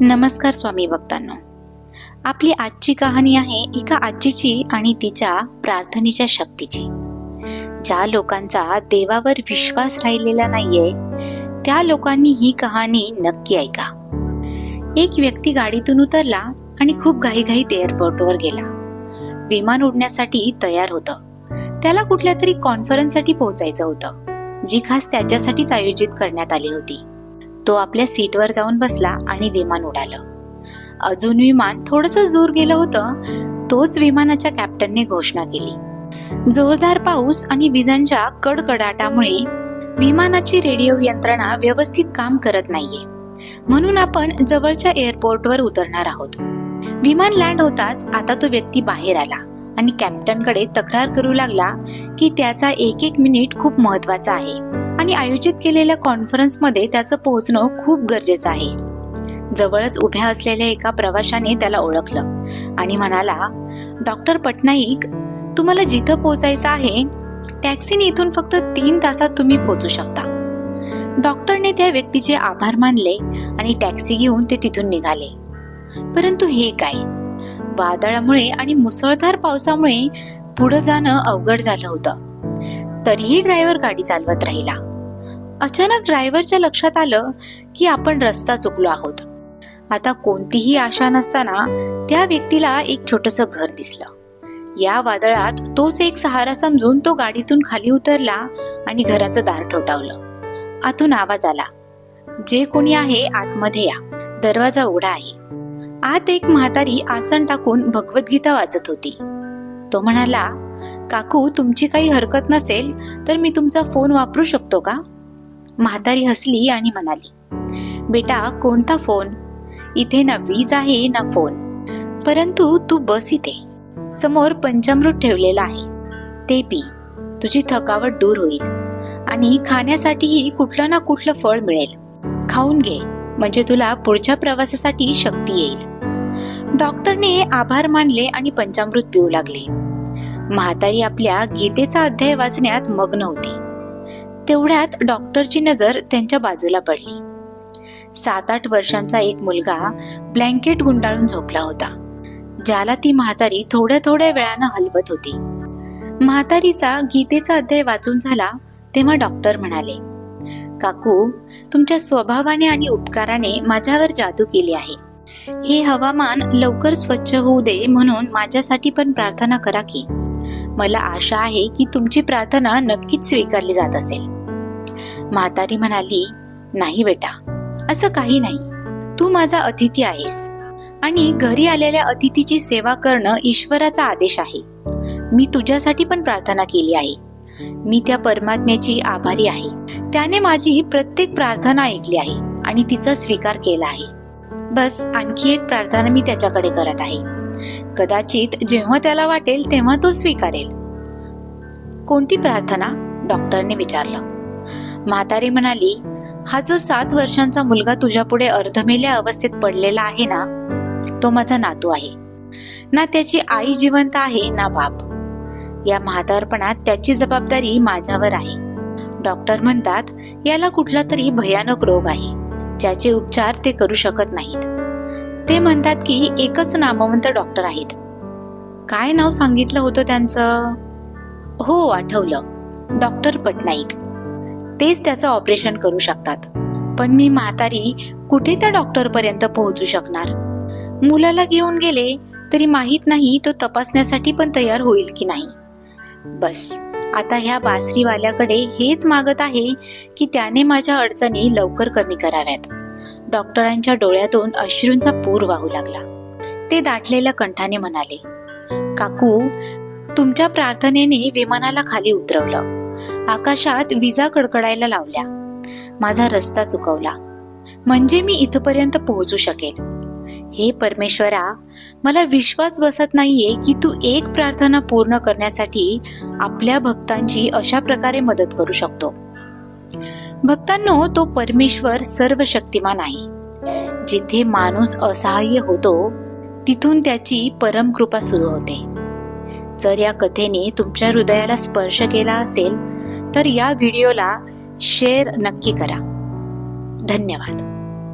नमस्कार स्वामी भक्तांनो. आपली आजची कहाणी आहे एका आजीची आणि तिच्या प्रार्थनेच्या शक्तीची. ज्या लोकांचा देवावर विश्वास राहिलेला नाहीये त्या लोकांनी ही कहाणी नक्की ऐका. एक व्यक्ती गाडीतून उतरला आणि खूप घाईघाईत एअरपोर्टवर गेला. विमान उडण्यासाठी तयार होतं. त्याला कुठल्या तरी कॉन्फरन्ससाठी पोहोचायचं होतं जी खास त्याच्यासाठीच आयोजित करण्यात आली होती. तो आपल्या सीटवर जाऊन बसला आणि विमान उडालं. अजून विमान थोडंसं दूर गेलं होतं तोच विमानाच्या कॅप्टनने घोषणा केली. जोरदार पाऊस आणि विजांच्या कडकडाटामुळे विमानाची रेडिओ यंत्रणा व्यवस्थित काम करत नाहीये. म्हणून आपण जवळच्या एअरपोर्टवर उतरणार आहोत. विमान लँड होताच आता तो व्यक्ती बाहेर आला आणि कॅप्टनकडे तक्रार करू लागला की त्याचा एक एक मिनिट खूप महत्त्वाचा आहे. आणि आयोजित केलेल्या कॉन्फरन्समध्ये त्याचं पोहोचणं खूप गरजेचं आहे. जवळच उभ्या असलेल्या एका प्रवाशाने त्याला ओळखलं आणि म्हणाला डॉक्टर पटनाईक तुम्हाला जिथं पोहोचायचं आहे टॅक्सीने इथून फक्त तीन तासात तुम्ही पोहोचू शकता. डॉक्टरने त्या व्यक्तीचे आभार मानले आणि टॅक्सी घेऊन ते तिथून निघाले. परंतु हे काय? वादळामुळे आणि मुसळधार पावसामुळे पुढे जाणं अवघड झालं होतं. तरीही ड्रायव्हर गाडी चालवत राहिला. अचानक ड्रायव्हरच्या लक्षात आलं की आपण रस्ता चुकलो आहोत. आता कोणतीही आशा नसताना त्या व्यक्तीला एक छोटस घर दिसलं. या वादळात तोच एक सहारा समजून तो गाडीतून खाली उतरला आणि घराचं दार ठोठावलं. आतून आवाज आला जे कोणी आहे आतमध्ये या. दरवाजा उघडा आहे. आत एक म्हातारी आसन टाकून भगवद्गीता वाचत होती. तो म्हणाला काकू तुमची काही हरकत नसेल तर मी तुमचा फोन वापरू शकतो का? म्हातारी हसली आणि म्हणाली बेटा कोणता फोन? इथे ना वीज आहे ना फोन. परंतु तू बस इथे. समोर पंचामृत ठेवलेला आहे. ते पी. तुझी थकावट दूर होईल. आणि खाण्यासाठीही कुठलं ना कुठलं फळ मिळेल. खाऊन घे. म्हणजे तुला पुढच्या प्रवासासाठी शक्ती येईल. डॉक्टरने आभार मानले आणि पंचामृत पिऊ लागले. म्हातारी आपल्या गीतेचा अध्याय वाचण्यात मग्न होती. तेवढ्यात डॉक्टरची नजर त्यांच्या बाजूला पडली. सात आठ वर्षांचा एक मुलगा ब्लँकेट गुंडाळून झोपला होता. ज्याला ती म्हातारी थोड्या थोड्या वेळानं हलवत होती. म्हातारीचा गीतेचा अध्याय वाचून झाला तेव्हा डॉक्टर म्हणाले काकू तुमच्या स्वभावाने आणि उपकाराने माझ्यावर जादू केली आहे. हे हवामान लवकर स्वच्छ होऊ दे म्हणून माझ्यासाठी पण प्रार्थना करा की मला आशा आहे की तुमची प्रार्थना नक्कीच स्वीकारली जात असेल. म्हातारी म्हणाली नाही बेटा असं काही नाही. तू माझा अतिथी आहेस आणि घरी आलेल्या अतिथीची सेवा करणं ईश्वराचा आदेश आहे. मी तुझ्यासाठी पण प्रार्थना केली आहे. मी त्या परमात्म्याची आभारी आहे. त्याने माझी प्रत्येक प्रार्थना ऐकली आहे आणि तिचा स्वीकार केला आहे. बस आणखी एक प्रार्थना मी त्याच्याकडे करत आहे. कदाचित जेव्हा त्याला वाटेल तेव्हा तो स्वीकारेल. कोणती प्रार्थना? डॉक्टरने विचारलं. म्हातारी म्हणाली हा जो सात वर्षांचा मुलगा तुझ्या पुढे अर्धमेल्या अवस्थेत पडलेला आहे ना तो माझा नातू आहे. ना त्याची आई जिवंत आहे ना बाप. या म्हातारपणात त्याची जबाबदारी माझ्यावर आहे. डॉक्टर म्हणतात याला कुठला तरी भयानक रोग आहे. ज्याचे उपचार ते करू शकत नाहीत. ते म्हणतात की एकच नामवंत डॉक्टर आहेत. काय नाव सांगितलं होतं त्यांचं? हो आठवलं. डॉक्टर पटनाईक. तेच त्याचं ऑपरेशन करू शकतात. पण मी म्हातारी कुठे त्या डॉक्टर पर्यंत पोहोचू शकणार? मुलाला घेऊन गेले तरी माहीत नाही तो तपासण्यासाठी पण तयार होईल की नाही. बस आता ह्या बासरीवाल्याकडे हेच मागत आहे की त्याने माझ्या अडचणी लवकर कमी कराव्यात. डॉक्टरांच्या डोळ्यातून अश्रूंचा पूर वाहू लागला. ते दाटलेल्या कंठाने म्हणाले काकू तुमच्या प्रार्थनेने विमानाला खाली उतरवलं. आकाशात विजा कडकडायला लावल्या. माझा रस्ता चुकवला. म्हणजे मी इथपर्यंत पोहोचू शकेल हे परमेश्वरा मला विश्वास बसत नाहीये की तू एक प्रार्थना पूर्ण करण्यासाठी आपल्या भक्तांची अशा प्रकारे मदत करू शकतो. भक्तांनो तो परमेश्वर सर्व शक्तिमान आहे. जिथे माणूस असहाय्य होतो तिथून त्याची परम कृपा सुरू होते. जर या कथेने तुमच्या हृदयाला स्पर्श केला असेल तर या व्हिडिओला शेअर नक्की करा. धन्यवाद.